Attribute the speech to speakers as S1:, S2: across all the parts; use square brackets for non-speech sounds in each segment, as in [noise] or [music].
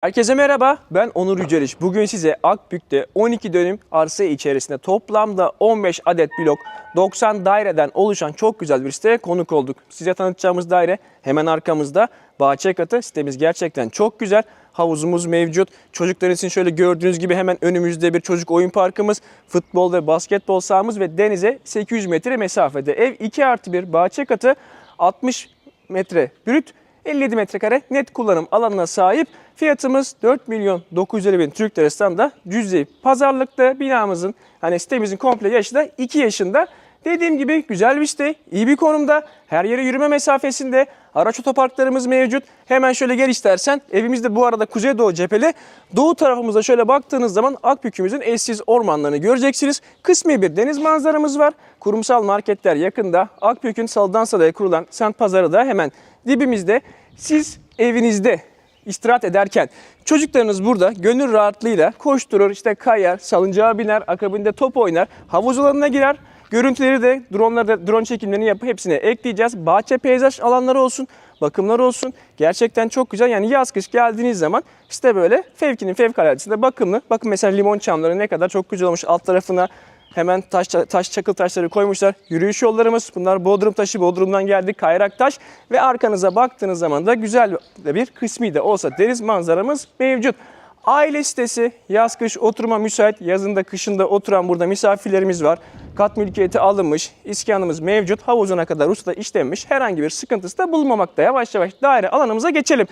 S1: Herkese merhaba, ben Onur Yüceliş. Bugün size Akbük'te 12 dönüm arsa içerisinde toplamda 15 adet blok, 90 daireden oluşan çok güzel bir siteye konuk olduk. Size tanıtacağımız daire hemen arkamızda. Bahçe katı sitemiz gerçekten çok güzel. Havuzumuz mevcut. Çocuklar için şöyle gördüğünüz gibi hemen önümüzde bir çocuk oyun parkımız, futbol ve basketbol sahamız ve denize 800 metre mesafede. Ev 2 artı 1 bahçe katı 60 metre brüt 57 metrekare net kullanım alanına sahip. Fiyatımız 4 milyon 950 bin Türk lirasından da cüzi pazarlıkta binamızın hani sitemizin komple yaşı da 2 yaşında. Dediğim gibi güzel bir site, iyi bir konumda, her yere yürüme mesafesinde, araç otoparklarımız mevcut. Hemen şöyle gel istersen, evimiz de bu arada kuzeydoğu cepheli. Doğu tarafımıza şöyle baktığınız zaman Akbük'ümüzün eşsiz ormanlarını göreceksiniz. Kısmi bir deniz manzaramız var. Kurumsal marketler yakında. Akbük'ün salıdan salıya kurulan semt pazarı da hemen dibimizde. Siz evinizde istirahat ederken çocuklarınız burada gönül rahatlığıyla koşturur, işte kayar, salıncağa biner, akabinde top oynar, havuz alanına girer. Görüntüleri de dronları da drone çekimlerini yapıp hepsine ekleyeceğiz. Bahçe peyzaj alanları olsun, bakımlar olsun. Gerçekten çok güzel. Yani yaz kış geldiğiniz zaman işte böyle fevkinin fevkaladesinde bakımlı. Bakın mesela limon çamları ne kadar çok güzel olmuş. Alt tarafına Hemen taş, taş çakıl taşları koymuşlar. Yürüyüş yollarımız bunlar Bodrum taşı. Bodrum'dan geldik kayrak taş. Ve arkanıza baktığınız zaman da güzel bir kısmi de olsa deniz manzaramız mevcut. Aile sitesi yaz kış oturuma müsait. Yazında kışında oturan burada misafirlerimiz var. Kat mülkiyeti alınmış. iskanımız mevcut. Havuzuna kadar usta işlenmiş. Herhangi bir sıkıntısı da bulunmamakta. Yavaş yavaş daire alanımıza geçelim.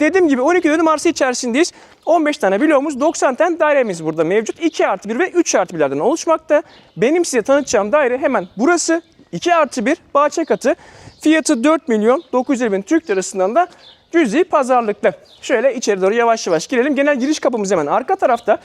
S1: Dediğim gibi 12 dönüm arsa içerisindeyiz. 15 tane bloğumuz, 90 tane dairemiz burada mevcut. 2 artı 1 ve 3 artı 1'lerden oluşmakta. Benim size tanıtacağım daire hemen burası. 2 artı 1 bahçe katı. Fiyatı 4 milyon 950 bin Türk lirasından da cüzi pazarlıklı. Şöyle içeri doğru yavaş yavaş girelim. Genel giriş kapımız hemen arka tarafta.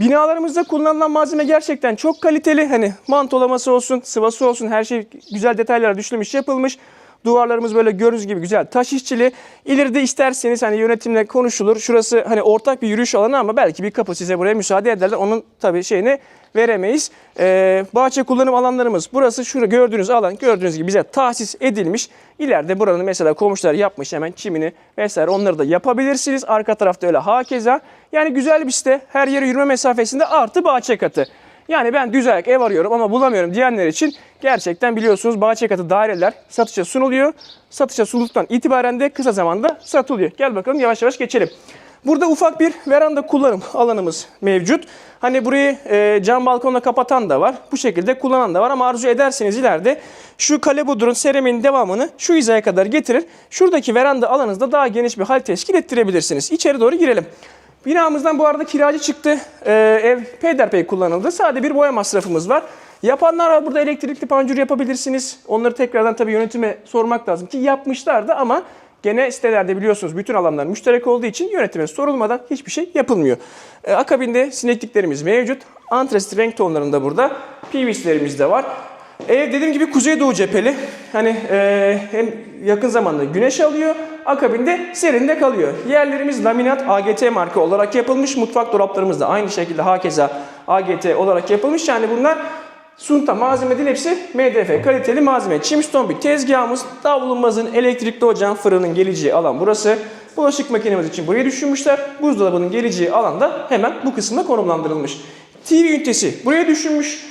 S1: Binalarımızda kullanılan malzeme gerçekten çok kaliteli. Hani mantolaması olsun, sıvası olsun her şey güzel detaylara düşülmüş, yapılmış. Duvarlarımız böyle gördüğünüz gibi güzel taş işçili. İleride isterseniz hani yönetimle konuşulur. Şurası hani ortak bir yürüyüş alanı ama belki bir kapı size buraya müsaade ederler. Onun tabii şeyini veremeyiz. Ee, bahçe kullanım alanlarımız. Burası şurada gördüğünüz alan gördüğünüz gibi bize tahsis edilmiş. İleride buranın mesela komşular yapmış hemen çimini vesaire onları da yapabilirsiniz. Arka tarafta öyle hakeza. Yani güzel bir site. Her yere yürüme mesafesinde artı bahçe katı. Yani ben düz ayak ev arıyorum ama bulamıyorum diyenler için gerçekten biliyorsunuz bahçe katı daireler satışa sunuluyor. Satışa sunulduktan itibaren de kısa zamanda satılıyor. Gel bakalım yavaş yavaş geçelim. Burada ufak bir veranda kullanım alanımız mevcut. Hani burayı e, cam balkonla kapatan da var. Bu şekilde kullanan da var ama arzu ederseniz ileride şu kale budurun seramiğin devamını şu hizaya kadar getirir. Şuradaki veranda alanınızda daha geniş bir hal teşkil ettirebilirsiniz. İçeri doğru girelim. Binamızdan bu arada kiracı çıktı. Ee, ev peyderpey kullanıldı. Sadece bir boya masrafımız var. Yapanlar var burada elektrikli panjur yapabilirsiniz. Onları tekrardan tabii yönetime sormak lazım ki yapmışlardı ama gene sitelerde biliyorsunuz bütün alanlar müşterek olduğu için yönetime sorulmadan hiçbir şey yapılmıyor. Ee, akabinde sinekliklerimiz mevcut. Antrasit renk tonlarında burada. PVC'lerimiz de var. Ev dediğim gibi kuzeydoğu cepheli. Hani e, hem yakın zamanda güneş alıyor, akabinde serinde kalıyor. Yerlerimiz laminat AGT marka olarak yapılmış. Mutfak dolaplarımız da aynı şekilde hakeza AGT olarak yapılmış. Yani bunlar sunta malzeme değil hepsi MDF kaliteli malzeme. Chimstone bir tezgahımız. Davlumbazın elektrikli ocağın fırının geleceği alan burası. Bulaşık makinemiz için burayı düşünmüşler. Buzdolabının geleceği alan da hemen bu kısımda konumlandırılmış. TV ünitesi buraya düşünmüş.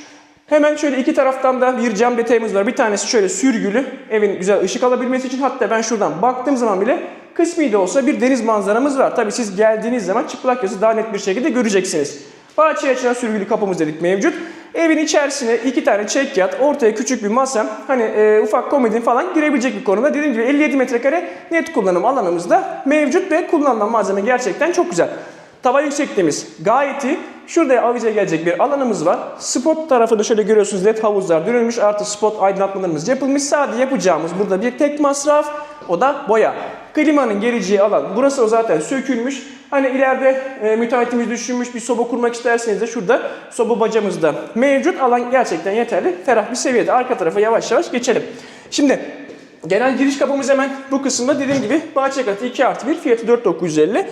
S1: Hemen şöyle iki taraftan da bir cam detayımız var. Bir tanesi şöyle sürgülü. Evin güzel ışık alabilmesi için. Hatta ben şuradan baktığım zaman bile kısmi de olsa bir deniz manzaramız var. Tabii siz geldiğiniz zaman çıplak gözü daha net bir şekilde göreceksiniz. Bahçeye açılan sürgülü kapımız dedik mevcut. Evin içerisine iki tane çekyat, ortaya küçük bir masa, hani e, ufak komodin falan girebilecek bir konumda. Dediğim gibi 57 metrekare net kullanım alanımızda mevcut ve kullanılan malzeme gerçekten çok güzel. Tava yüksekliğimiz gayet iyi. Şurada avize gelecek bir alanımız var. Spot tarafında şöyle görüyorsunuz led havuzlar dönülmüş artı spot aydınlatmalarımız yapılmış. Sadece yapacağımız burada bir tek masraf o da boya. Klimanın geleceği alan burası o zaten sökülmüş. Hani ileride e, müteahhitimiz düşünmüş bir soba kurmak isterseniz de şurada soba bacamız da mevcut. Alan gerçekten yeterli. Ferah bir seviyede. Arka tarafa yavaş yavaş geçelim. Şimdi genel giriş kapımız hemen bu kısımda dediğim gibi bahçe katı 2 artı 1 fiyatı 4950.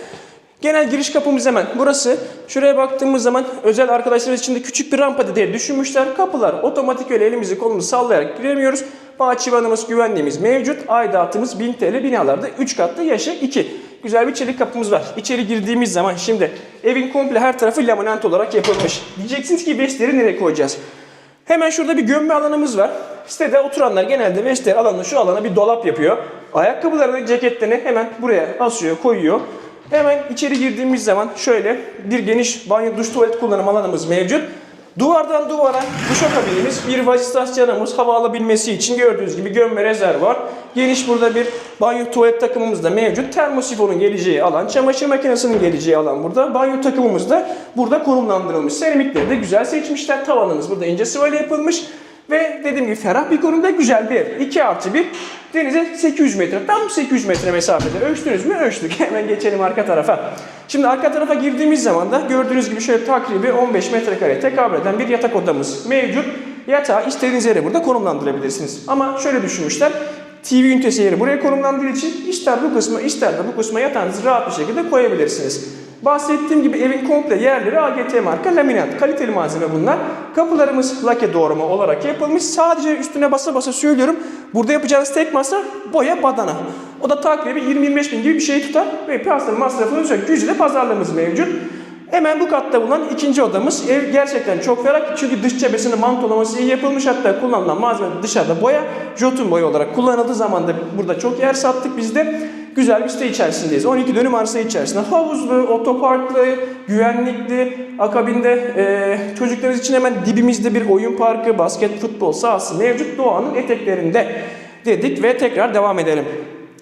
S1: Genel giriş kapımız hemen burası. Şuraya baktığımız zaman özel arkadaşlarımız için de küçük bir rampa diye düşünmüşler. Kapılar otomatik öyle elimizi kolumuzu sallayarak giremiyoruz. Bahçıvanımız güvenliğimiz mevcut. Aidatımız 1000 TL binalarda 3 katlı yaşı 2. güzel bir çelik kapımız var. İçeri girdiğimiz zaman şimdi evin komple her tarafı laminant olarak yapılmış. Diyeceksiniz ki vestleri nereye koyacağız? Hemen şurada bir gömme alanımız var. Sitede oturanlar genelde vestiyer alanını şu alana bir dolap yapıyor. Ayakkabılarını, ceketlerini hemen buraya asıyor, koyuyor. Hemen içeri girdiğimiz zaman şöyle bir geniş banyo, duş, tuvalet kullanım alanımız mevcut. Duvardan duvara duşakabinimiz, bir vazistasyonumuz hava alabilmesi için gördüğünüz gibi gömme rezervuar. Geniş burada bir banyo tuvalet takımımız da mevcut. Termosifonun geleceği alan, çamaşır makinesinin geleceği alan burada. Banyo takımımız da burada konumlandırılmış. Seramikleri de güzel seçmişler. Tavanımız burada ince sıvayla yapılmış. Ve dediğim gibi ferah bir konumda güzel bir ev. 2 artı 1 denize 800 metre. Tam 800 metre mesafede. Ölçtünüz mü? Ölçtük. [laughs] Hemen geçelim arka tarafa. Şimdi arka tarafa girdiğimiz zaman da gördüğünüz gibi şöyle takribi 15 metrekare tekabül eden bir yatak odamız mevcut. Yatağı istediğiniz yere burada konumlandırabilirsiniz. Ama şöyle düşünmüşler. TV ünitesi yeri buraya konumlandığı için ister bu kısmı ister de bu kısma yatağınızı rahat bir şekilde koyabilirsiniz. Bahsettiğim gibi evin komple yerleri AGT marka laminat. Kaliteli malzeme bunlar. Kapılarımız lake doğrama olarak yapılmış. Sadece üstüne basa basa söylüyorum. Burada yapacağınız tek masa boya badana. O da takribi 20-25 bin gibi bir şey tutar. Ve piyasada masrafınız yok. Gücüde pazarlığımız mevcut. Hemen bu katta bulunan ikinci odamız. Ev gerçekten çok ferah çünkü dış cephesinin mantolaması iyi yapılmış. Hatta kullanılan malzeme dışarıda boya, jotun boya olarak kullanıldığı zaman da burada çok yer sattık biz de. Güzel bir site içerisindeyiz. 12 dönüm arsa içerisinde. Havuzlu, otoparklı, güvenlikli, akabinde e, çocuklarınız için hemen dibimizde bir oyun parkı, basket, futbol sahası mevcut doğanın eteklerinde dedik ve tekrar devam edelim.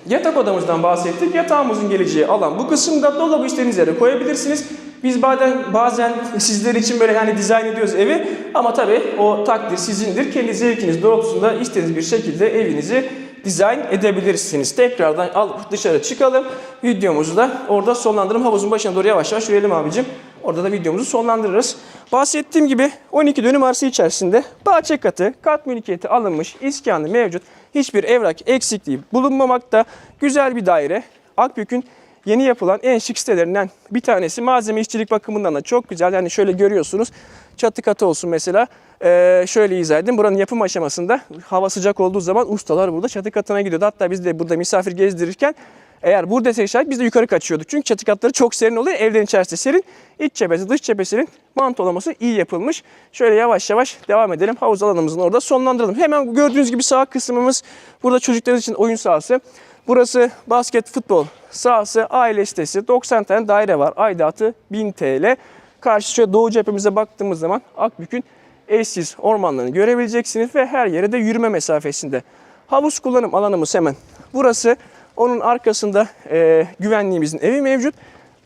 S1: Yatak odamızdan bahsettik. Yatağımızın geleceği alan bu kısımda dolabı istediğiniz yere koyabilirsiniz. Biz bazen bazen sizler için böyle yani dizayn ediyoruz evi ama tabii o takdir sizindir. Kendi zevkiniz doğrultusunda istediğiniz bir şekilde evinizi dizayn edebilirsiniz. Tekrardan alıp dışarı çıkalım. Videomuzu da orada sonlandıralım. Havuzun başına doğru yavaş yavaş yürüyelim abicim. Orada da videomuzu sonlandırırız. Bahsettiğim gibi 12 dönüm arsa içerisinde bahçe katı, kat mülkiyeti alınmış, iskanı mevcut. Hiçbir evrak eksikliği bulunmamakta. Güzel bir daire. Akbük'ün yeni yapılan en şık sitelerinden bir tanesi. Malzeme işçilik bakımından da çok güzel. Yani şöyle görüyorsunuz. Çatı katı olsun mesela. Ee, şöyle izah edeyim. Buranın yapım aşamasında hava sıcak olduğu zaman ustalar burada çatı katına gidiyordu. Hatta biz de burada misafir gezdirirken eğer burada şayet biz de yukarı kaçıyorduk. Çünkü çatı katları çok serin oluyor. Evlerin içerisinde serin. İç cephesi, dış cephesinin mantolaması iyi yapılmış. Şöyle yavaş yavaş devam edelim. Havuz alanımızın orada sonlandıralım. Hemen gördüğünüz gibi sağ kısmımız burada çocuklarınız için oyun sahası. Burası basket, futbol sahası, aile sitesi. 90 tane daire var. Aidatı 1000 TL. Karşı şöyle doğu cephemize baktığımız zaman Akbük'ün eşsiz ormanlarını görebileceksiniz ve her yere de yürüme mesafesinde. Havuz kullanım alanımız hemen burası. Onun arkasında e, güvenliğimizin evi mevcut.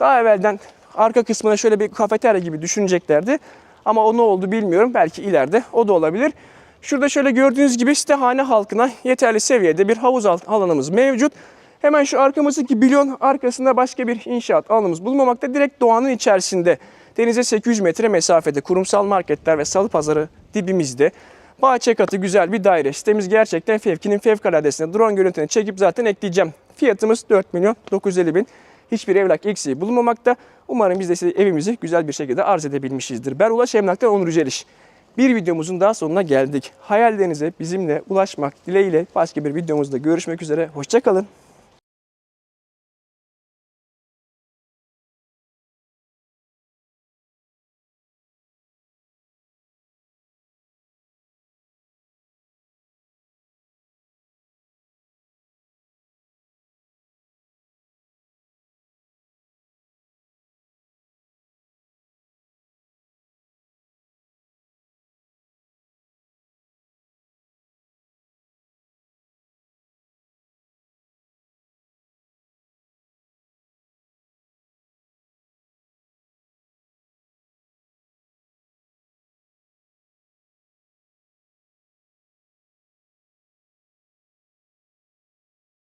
S1: Daha evvelden arka kısmına şöyle bir kafeterya gibi düşüneceklerdi. Ama o ne oldu bilmiyorum. Belki ileride o da olabilir. Şurada şöyle gördüğünüz gibi sitehane halkına yeterli seviyede bir havuz alanımız mevcut. Hemen şu arkamızdaki bilyon arkasında başka bir inşaat alanımız bulunmamakta. Direkt doğanın içerisinde denize 800 metre mesafede kurumsal marketler ve salı pazarı dibimizde. Bahçe katı güzel bir daire. Sitemiz gerçekten fevkinin fevkaladesinde. Drone görüntülerini çekip zaten ekleyeceğim. Fiyatımız 4 milyon 950 bin. Hiçbir evlak eksiği bulunmamakta. Umarım biz de size evimizi güzel bir şekilde arz edebilmişizdir. Ben Ulaş Emlak'tan Onur Yüceliş. Bir videomuzun daha sonuna geldik. Hayallerinize bizimle ulaşmak dileğiyle başka bir videomuzda görüşmek üzere. Hoşçakalın.